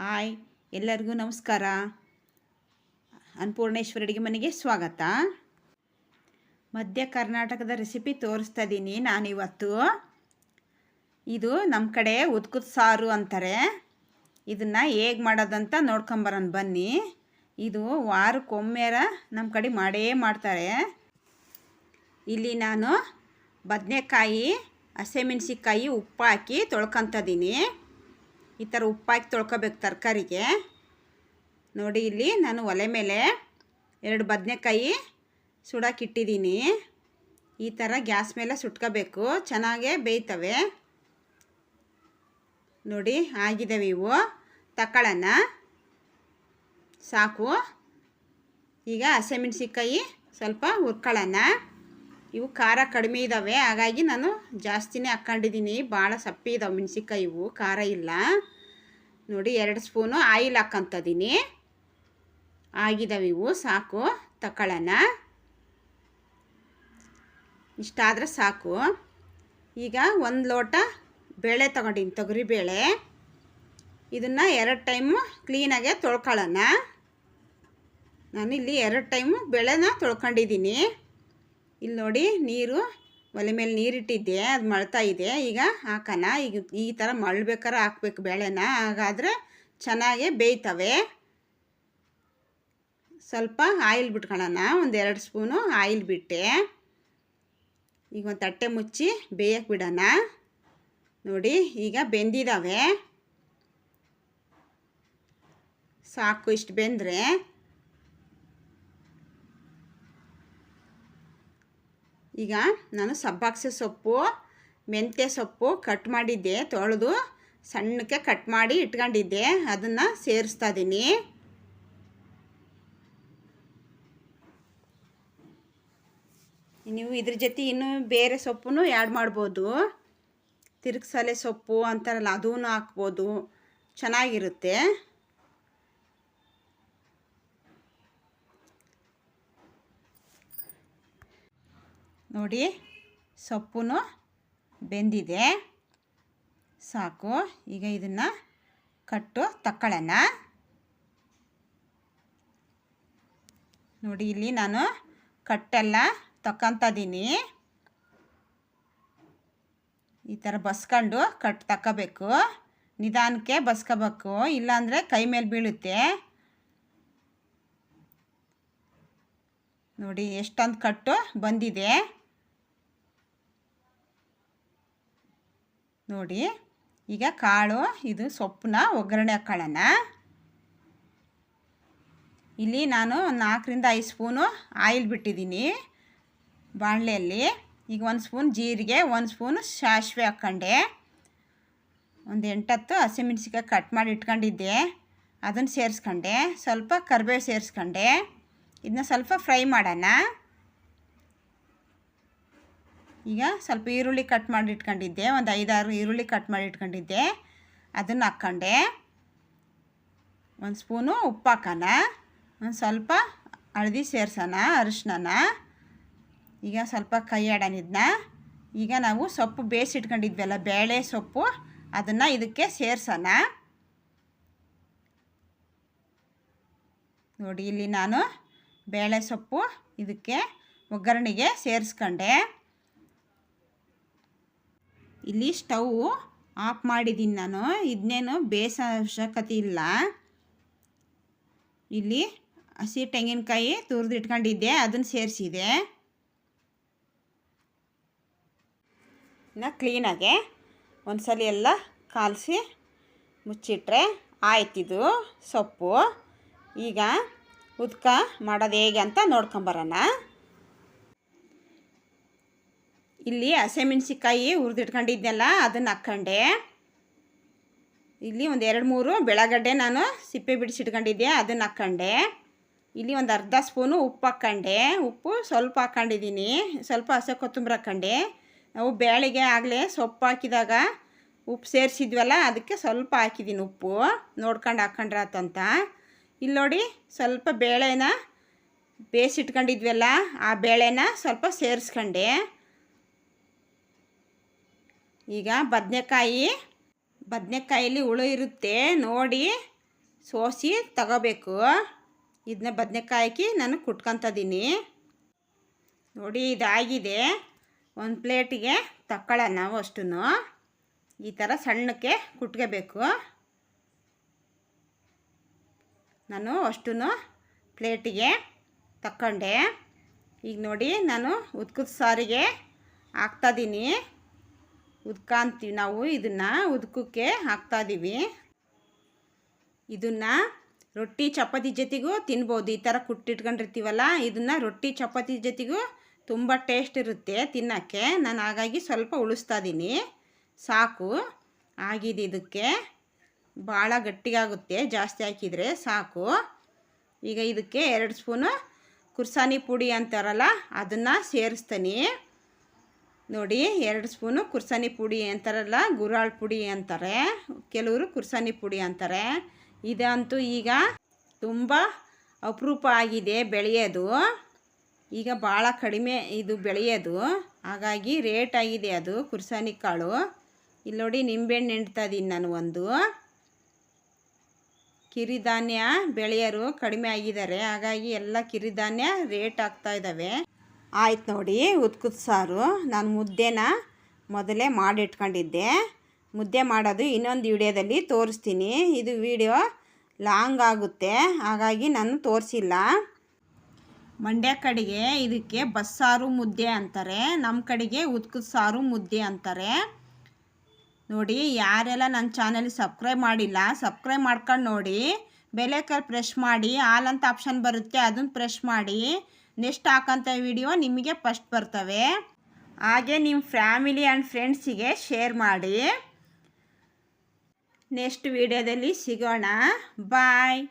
Hi, ಎಲ್ಲರಿಗೂ ನಮಸ್ಕಾರ. ಅನ್ನಪೂರ್ಣೇಶ್ವರ ಅಡುಗೆ ಮನೆಗೆ ಸ್ವಾಗತ. ಮಧ್ಯ ಕರ್ನಾಟಕದ ರೆಸಿಪಿ ತೋರಿಸ್ತಾ ಇದ್ದೀನಿ ನಾನಿವತ್ತು. ಇದು ನಮ್ಮ ಕಡೆ ಉದ್ಕುದ ಸಾರು ಅಂತಾರೆ. ಇದನ್ನು ಹೇಗೆ ಮಾಡೋದಂತ ನೋಡ್ಕೊಂಬರೋಣ ಬನ್ನಿ. ಇದು ವಾರಕ್ಕೊಮ್ಮೆರ ನಮ್ಮ ಕಡೆ ಮಾಡೇ ಮಾಡ್ತಾರೆ. ಇಲ್ಲಿ ನಾನು ಬದನೆಕಾಯಿ ಹಸಿಮೆಣ್ಸಿಕಾಯಿ ಉಪ್ಪು ಹಾಕಿ ತೊಳ್ಕೊತಿದ್ದೀನಿ ಈ ಥರ ಉಪ್ಪಾಕಿ ತೊಳ್ಕೋಬೇಕು ತರಕಾರಿಗೆ. ನೋಡಿ ಇಲ್ಲಿ ನಾನು ಒಲೆ ಮೇಲೆ ಎರಡು ಬದನೆಕಾಯಿ ಸುಡೋಕ್ಕಿಟ್ಟಿದ್ದೀನಿ ಈ ಥರ ಗ್ಯಾಸ್ ಮೇಲೆ ಸುಟ್ಕೋಬೇಕು. ಚೆನ್ನಾಗೇ ಬೇಯ್ತವೆ. ನೋಡಿ ಆಗಿದ್ದಾವೆ ಇವು. ತಕ್ಕಳನ್ನ. ಸಾಕು. ಈಗ ಹಸಿಮೆಣ್ಸಿಕಾಯಿ ಸ್ವಲ್ಪ ಹುರ್ಕೊಳ್ಳೋಣ. ಇವು ಖಾರ ಕಡಿಮೆ ಇದ್ದಾವೆ ಹಾಗಾಗಿ ನಾನು ಜಾಸ್ತಿನೇ ಹಾಕ್ಕೊಂಡಿದ್ದೀನಿ. ಭಾಳ ಸಪ್ಪೆ ಇದಾವೆ ಮೆಣಸಿಕಾಯಿ ಇವು. ಖಾರ ಇಲ್ಲ. ನೋಡಿ, ಎರಡು ಸ್ಪೂನು ಆಯಿಲ್ ಹಾಕ್ಕಂತದೀನಿ ಆಗಿದ್ದಾವೆ ಇವು. ಸಾಕು. ತಗೊಳ್ಳೋಣ ಇಷ್ಟಾದರೆ ಸಾಕು. ಈಗ ಒಂದು ಲೋಟ ಬೇಳೆ ತೊಗೊಂಡಿನಿ ತೊಗರಿ ಬೇಳೆ ಇದನ್ನು ಎರಡು ಟೈಮು ಕ್ಲೀನಾಗೆ ತೊಳ್ಕೊಳ್ಳೋಣ. ನಾನು ಇಲ್ಲಿ ಎರಡು ಟೈಮು ಬೇಳೆನ ತೊಳ್ಕೊಂಡಿದ್ದೀನಿ. ಇಲ್ಲಿ ನೋಡಿ ನೀರು, ಒಲೆ ಮೇಲೆ ನೀರಿಟ್ಟಿದ್ದೆ ಅದು ಮಳ್ತಾ ಇದೆ. ಈಗ ಹಾಕೋಣ. ಈಗ ಈ ಥರ ಮಳ್ಬೇಕಾರೆ ಹಾಕ್ಬೇಕು ಬೇಳೆನ. ಹಾಗಾದರೆ ಚೆನ್ನಾಗೆ ಬೇಯ್ತವೆ. ಸ್ವಲ್ಪ ಆಯಿಲ್ ಬಿಟ್ಕೊಳ್ಳೋಣ. ಒಂದು ಎರಡು ಸ್ಪೂನು ಆಯಿಲ್ ಬಿಟ್ಟೆ. ಈಗ ಒಂದು ತಟ್ಟೆ ಮುಚ್ಚಿ ಬೇಯಕ್ಕೆ ಬಿಡೋಣ. ನೋಡಿ, ಈಗ ಬೆಂದಿದ್ದಾವೆ ಸಾಕು, ಇಷ್ಟು ಬೆಂದರೆ. ಈಗ ನಾನು ಸಬ್ಬಾಕ್ಸೆ ಸೊಪ್ಪು, ಮೆಂತ್ಯ ಸೊಪ್ಪು ಕಟ್ ಮಾಡಿದ್ದೆ, ತೊಳೆದು ಸಣ್ಣಕ್ಕೆ ಕಟ್ ಮಾಡಿ ಇಟ್ಕೊಂಡಿದ್ದೆ. ಅದನ್ನು ಸೇರಿಸ್ತಾ ಇದ್ದೀನಿ ನೀವು ಇದ್ರ ಜೊತೆ ಇನ್ನೂ ಬೇರೆ ಸೊಪ್ಪು ಆ್ಯಡ್ ಮಾಡ್ಬೋದು. ತಿರುಗ್ಸಲೆ ಸೊಪ್ಪು ಅಂತಾರಲ್ಲ ಅದೂ ಹಾಕ್ಬೋದು. ಚೆನ್ನಾಗಿರುತ್ತೆ. ನೋಡಿ ಸೊಪ್ಪು ಬೆಂದಿದೆ. ಸಾಕು, ಈಗ ಇದನ್ನು ಕಟ್ಟು ತಕ್ಕೊಳ್ಳೋಣ ನೋಡಿ, ಇಲ್ಲಿ ನಾನು ಕಟ್ಟೆಲ್ಲ ತಕ್ಕಂತದೀನಿ. ಈ ಥರ ಬಸ್ಕೊಂಡು ಕಟ್ ತಕ್ಕೋಬೇಕು. ನಿಧಾನಕ್ಕೆ ಬಸ್ಕೋಬೇಕು, ಇಲ್ಲಾಂದರೆ ಕೈ ಮೇಲೆ ಬೀಳುತ್ತೆ. ನೋಡಿ, ಎಷ್ಟೊಂದು ಕಟ್ಟು ಬಂದಿದೆ. ನೋಡಿ, ಈಗ ಕಾಳು, ಇದು ಸೊಪ್ಪನ್ನ ಒಗ್ಗರಣೆ ಹಾಕೊಳ್ಳೋಣ. ಇಲ್ಲಿ ನಾನು ನಾಲ್ಕರಿಂದ ಐದು ಸ್ಪೂನು ಆಯಿಲ್ ಬಿಟ್ಟಿದ್ದೀನಿ ಬಾಣಲೆಯಲ್ಲಿ. ಈಗ ಒಂದು ಸ್ಪೂನ್ ಜೀರಿಗೆ, ಒಂದು ಸ್ಪೂನು ಸಾಸಿವೆ ಹಾಕ್ಕೊಂಡೆ. ಒಂದು ಎಂಟತ್ತು ಹಸಿಮೆಣ್ಸಿಕಾಯಿ ಕಟ್ ಮಾಡಿ ಇಟ್ಕೊಂಡಿದ್ದೆ. ಅದನ್ನು ಸೇರಿಸ್ಕೊಂಡೆ. ಸ್ವಲ್ಪ ಕರಿಬೇವು ಸೇರಿಸ್ಕೊಂಡೆ. ಇದನ್ನ ಸ್ವಲ್ಪ ಫ್ರೈ ಮಾಡೋಣ. ಈಗ ಸ್ವಲ್ಪ ಈರುಳ್ಳಿ ಕಟ್ ಮಾಡಿ ಇಟ್ಕೊಂಡಿದ್ದೆ, ಒಂದು ಐದಾರು ಈರುಳ್ಳಿ ಕಟ್ ಮಾಡಿ ಇಟ್ಕೊಂಡಿದ್ದೆ. ಅದನ್ನು ಹಾಕ್ಕೊಂಡೆ. ಒಂದು ಸ್ಪೂನು ಉಪ್ಪು ಹಾಕೋಣ. ಒಂದು ಸ್ವಲ್ಪ ಹಳದಿ ಸೇರ್ಸೋಣ ಅರಿಶಿನ ಈಗ ಸ್ವಲ್ಪ ಕೈ ಆಡೋಣ ಈಗ ನಾವು ಸೊಪ್ಪು ಬೇಯಿಸಿಟ್ಕೊಂಡಿದ್ವಲ್ಲ ಬೇಳೆ ಸೊಪ್ಪು, ಅದನ್ನು ಇದಕ್ಕೆ ಸೇರ್ಸೋಣ. ನೋಡಿ, ಇಲ್ಲಿ ನಾನು ಬೇಳೆ ಸೊಪ್ಪು ಇದಕ್ಕೆ ಒಗ್ಗರಣೆಗೆ ಸೇರಿಸ್ಕೊಂಡೆ. ಇಲ್ಲಿ ಸ್ಟವ್ ಆಫ್ ಮಾಡಿದ್ದೀನಿ ನಾನು. ಇದನ್ನೇನು ಬೇಸ ಅವಶ್ಯಕತೆ ಇಲ್ಲ. ಇಲ್ಲಿ ಹಸಿ ತೆಂಗಿನಕಾಯಿ ತುರಿದು ಇಟ್ಕೊಂಡಿದ್ದೆ, ಅದನ್ನು ಸೇರಿಸಿದೆ. ಇನ್ನು ಕ್ಲೀನಾಗೆ ಒಂದ್ಸಲ ಎಲ್ಲ ಕಾಲಿಸಿ ಮುಚ್ಚಿಟ್ರೆ ಆಯ್ತಿದು ಸೊಪ್ಪು. ಈಗ ಉದ್ಕ ಮಾಡೋದು ಹೇಗೆ ಅಂತ ನೋಡ್ಕೊಂಬರೋಣ ಇಲ್ಲಿ ಹಸಿಮೆಣ್ಸಿಕಾಯಿ ಹುರಿದಿಟ್ಕೊಂಡಿದ್ದೆಲ್ಲ ಅದನ್ನು ಹಾಕ್ಕೊಂಡೆ. ಇಲ್ಲಿ ಒಂದು ಎರಡು ಮೂರು ಬೆಳಗಡ್ಡೆ ನಾನು ಸಿಪ್ಪೆ ಬಿಡಿಸಿಟ್ಕೊಂಡಿದ್ದೆ, ಅದನ್ನು ಹಾಕ್ಕೊಂಡೆ. ಇಲ್ಲಿ ಒಂದು ಅರ್ಧ ಸ್ಪೂನು ಉಪ್ಪು ಹಾಕ್ಕೊಂಡೆ. ಉಪ್ಪು ಸ್ವಲ್ಪ ಹಾಕ್ಕೊಂಡಿದ್ದೀನಿ, ಸ್ವಲ್ಪ ಹಸಿ ಕೊತ್ತಂಬರಿ ಹಾಕ್ಕೊಂಡೆ. ನಾವು ಬೇಳೆಗೆ ಆಗಲೇ ಸೊಪ್ಪು ಹಾಕಿದಾಗ ಉಪ್ಪು ಸೇರಿಸಿದ್ವಲ್ಲ, ಅದಕ್ಕೆ ಸ್ವಲ್ಪ ಹಾಕಿದ್ದೀನಿ ಉಪ್ಪು. ನೋಡ್ಕೊಂಡು ಹಾಕ್ಕೊಂಡ್ರಾತಂತ ಇಲ್ಲಿ ನೋಡಿ ಸ್ವಲ್ಪ ಬೇಳೆನ ಬೇಯಿಸಿಟ್ಕೊಂಡಿದ್ವಲ್ಲ, ಆ ಬೇಳೆನ ಸ್ವಲ್ಪ ಸೇರಿಸ್ಕೊಂಡೆ. ಈಗ ಬದನೆಕಾಯಿ ಬದನೆಕಾಯಲ್ಲಿ ಹುಳು ಇರುತ್ತೆ, ನೋಡಿ ಸೋಸಿ ತಗೋಬೇಕು. ಇದನ್ನ ಬದನೆಕಾಯಿ ಹಾಕಿ ನಾನು ಕುಟ್ಕೊತಿದ್ದೀನಿ ನೋಡಿ ಇದಾಗಿದೆ. ಒಂದು ಪ್ಲೇಟಿಗೆ ತಕ್ಕೊಳ್ಳ ನಾವು ಅಷ್ಟೂ ಈ ಥರ ಸಣ್ಣಕ್ಕೆ ಕುಟ್ಕೋಬೇಕು. ನಾನು ಅಷ್ಟೂ ಪ್ಲೇಟಿಗೆ ತಕ್ಕೊಂಡೆ. ಈಗ ನೋಡಿ ನಾನು ಉದ್ಕದ ಸಾರಿಗೆ ಹಾಕ್ತಾಯಿದ್ದೀನಿ ಉದ್ಕಂತೀವಿ ನಾವು ಇದನ್ನು ಉದ್ಕಕ್ಕೆ ಹಾಕ್ತಾಯಿದ್ದೀವಿ ಇದನ್ನು ರೊಟ್ಟಿ ಚಪಾತಿ ಜೊತೆಗೂ ತಿನ್ಬೋದು. ಈ ಥರ ಕುಟ್ಟಿಟ್ಕೊಂಡಿರ್ತೀವಲ್ಲ, ಇದನ್ನು ರೊಟ್ಟಿ ಚಪಾತಿ ಜೊತೆಗೂ ತುಂಬ ಟೇಸ್ಟ್ ಇರುತ್ತೆ ತಿನ್ನೋಕ್ಕೆ. ನಾನು ಹಾಗಾಗಿ ಸ್ವಲ್ಪ ಉಳಿಸ್ತಾ ಇದ್ದೀನಿ ಸಾಕು. ಆಗಿದೆ ಇದಕ್ಕೆ. ಭಾಳ ಗಟ್ಟಿಗಾಗುತ್ತೆ. ಜಾಸ್ತಿ ಹಾಕಿದರೆ ಸಾಕು. ಈಗ ಇದಕ್ಕೆ ಎರಡು ಸ್ಪೂನು ಕುರ್ಸಾನಿ ಪುಡಿ ಅಂತಾರಲ್ಲ, ಅದನ್ನು ಸೇರಿಸ್ತೀನಿ. ನೋಡಿ, ಎರಡು ಸ್ಪೂನು ಕುರ್ಸಾನಿ ಪುಡಿ ಅಂತಾರಲ್ಲ, ಗುರಾಳ್ ಪುಡಿ ಅಂತಾರೆ. ಕೆಲವರು ಕುರ್ಸಾನಿ ಪುಡಿ ಅಂತಾರೆ. ಇದಂತೂ ಈಗ ತುಂಬ ಅಪರೂಪ ಆಗಿದೆ ಬೆಳೆಯೋದು. ಈಗ ಭಾಳ ಕಡಿಮೆ ಇದು ಬೆಳೆಯೋದು. ಹಾಗಾಗಿ ರೇಟ್ ಆಗಿದೆ ಅದು ಕುರ್ಸಾನಿ ಕಾಳು. ಇಲ್ಲಿ ನೋಡಿ, ನಿಂಬೆಹಣ್ಣು ನೆಂಟ್ತಾ ಇದ್ದೀನಿ ನಾನು ಒಂದು. ಕಿರಿಧಾನ್ಯ ಬೆಳೆಯೋರು ಕಡಿಮೆ ಆಗಿದ್ದಾರೆ. ಹಾಗಾಗಿ ಎಲ್ಲ ಕಿರಿಧಾನ್ಯ ರೇಟ್ ಆಗ್ತಾ ಇದ್ದಾವೆ. ಆಯ್ತು ನೋಡಿ ಉದ್ಕುದ ಸಾರು. ನಾನು ಮುದ್ದೆನ ಮೊದಲೇ ಮಾಡಿಟ್ಕೊಂಡಿದ್ದೆ. ಮುದ್ದೆ ಮಾಡೋದು ಇನ್ನೊಂದು ವಿಡಿಯೋದಲ್ಲಿ ತೋರಿಸ್ತೀನಿ. ಇದು ವಿಡಿಯೋ ಲಾಂಗ್ ಆಗುತ್ತೆ. ಹಾಗಾಗಿ ನಾನು ತೋರಿಸಿಲ್ಲ. ಮಂಡ್ಯ ಕಡೆಗೆ ಇದಕ್ಕೆ ಬಸ್ಸಾರು ಮುದ್ದೆ ಅಂತಾರೆ. ನಮ್ಮ ಕಡೆಗೆ ಉದ್ಕುದ ಸಾರು ಮುದ್ದೆ ಅಂತಾರೆ. ನೋಡಿ, ಯಾರೆಲ್ಲ ನನ್ನ ಚಾನಲ್ ಸಬ್ಸ್ಕ್ರೈಬ್ ಮಾಡಿಲ್ಲ, ಸಬ್ಸ್ಕ್ರೈಬ್ ಮಾಡ್ಕೊಂಡು ನೋಡಿ. ಬೆಲೆ ಕರ್ ಪ್ರೆಶ್ ಮಾಡಿ. ಹಾಲಂತ ಆಪ್ಷನ್ ಬರುತ್ತೆ ಅದನ್ನು ಪ್ರೆಶ್ ಮಾಡಿ. ನೆಕ್ಸ್ಟ್ ಹಾಕೋಂಥ ವಿಡಿಯೋ ನಿಮಗೆ ಫಸ್ಟ್ ಬರ್ತವೆ. ಹಾಗೆ ನಿಮ್ಮ ಫ್ಯಾಮಿಲಿ ಆ್ಯಂಡ್ ಫ್ರೆಂಡ್ಸಿಗೆ ಶೇರ್ ಮಾಡಿ. ನೆಕ್ಸ್ಟ್ ವಿಡಿಯೋದಲ್ಲಿ ಸಿಗೋಣ. ಬಾಯ್